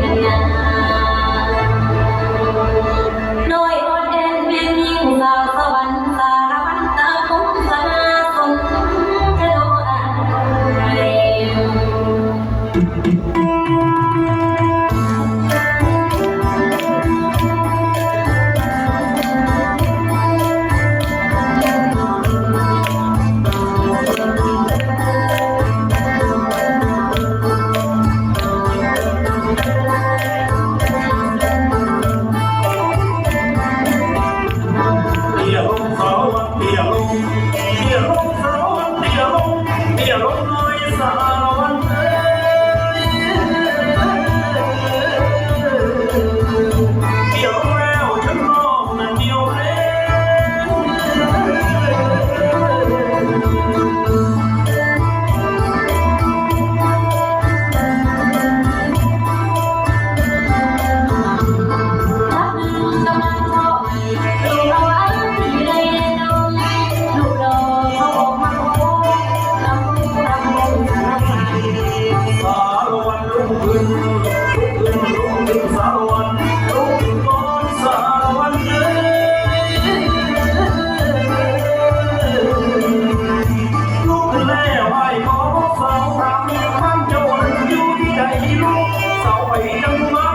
Yeah. แล้วไอ้ขอบอกสาวถามแม่ควจ้อยู่ที่ใดลูกสาวไปจังมา